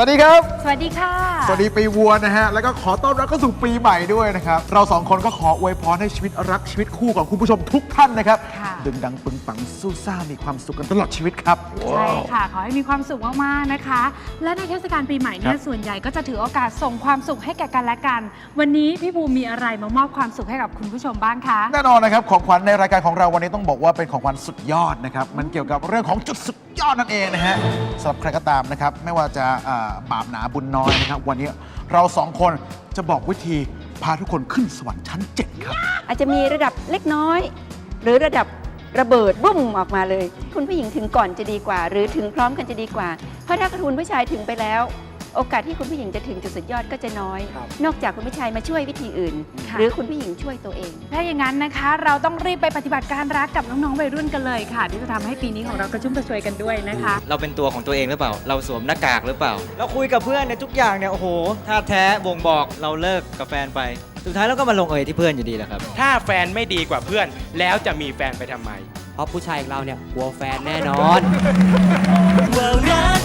สวัสดีครับ สวัสดีค่ะ สวัสดีปีวัวนะฮะ แล้วก็ขอต้อนรับเข้าสู่ปีใหม่ด้วยนะครับ เราสองคนก็ขออวยพรให้ชีวิตรักชีวิตคู่ของคุณผู้ชมทุกท่านนะครับ ค่ะดึงดังปึงปังสู้ซ่ามีความสุขกันตลอดชีวิตครับ ใช่ค่ะ ขอให้มีความสุขมากๆนะคะ และในเทศกาลปีใหม่เนี่คยรับส่วนใหญ่ก็จะถือโอกาสส่งความสุขให้แก่กันและกัน วันนี้พี่ภูมิมีอะไรมามอบความสุขให้กับคุณผู้ชมบ้างคะ แน่นอนนะครับของขวัญในรายการของเราวันนี้ต้องบอกว่าเป็นของขวัญสุดยอดนะครับมันเกี่ยวกับเรื่องของจุดสุดยอดนั่นเองนะฮะสำหรับใครก็ตามนะครับไม่ว่าจะอ่าบาปหนาบุญน้อยนะครับวันนี้เราสองคนจะบอกวิธีพาทุกคนขึ้นสวรรค์ชั้น 7 ครับ อาจจะมีระดับเล็กน้อย หรือระดับ ระเบิดบุ้มออกมาเลย คุณผู้หญิงถึงก่อนจะดีกว่า หรือถึงพร้อมกันจะดีกว่า เพราะถ้าคุณผู้ชายถึงไปแล้ว โอกาสที่คุณผู้หญิงจะถึงจุดสุดยอดก็จะน้อย ครับนอกจากคุณผู้ชายมาช่วยวิธีอื่น ค่ะ หรือคุณผู้หญิงช่วยตัวเอง ถ้าอย่างนั้นนะคะ เราต้องรีบไปปฏิบัติการรักกับน้องๆวัยรุ่นกันเลยค่ะ ที่จะทำให้ปีนี้ของเรากระชุ่มกระชวยกันด้วยนะคะ เราเป็นตัวของตัวเองหรือเปล่า เราสวมหน้ากากหรือเปล่า เราคุยกับเพื่อนเนี่ยทุกอย่างเนี่ยโอ้โหถ้าแท้บ่งบอกเราเลิกกับแฟนไป สุดท้ายเราก็มาลงเอยที่เพื่อนอยู่ดีแหละครับ ถ้าแฟนไม่ดีกว่าเพื่อน แล้วจะมีแฟนไปทำไม เพราะผู้ชายอย่างเราเนี่ยกลัวแฟนแน่นอน ว่ารักคืออะไร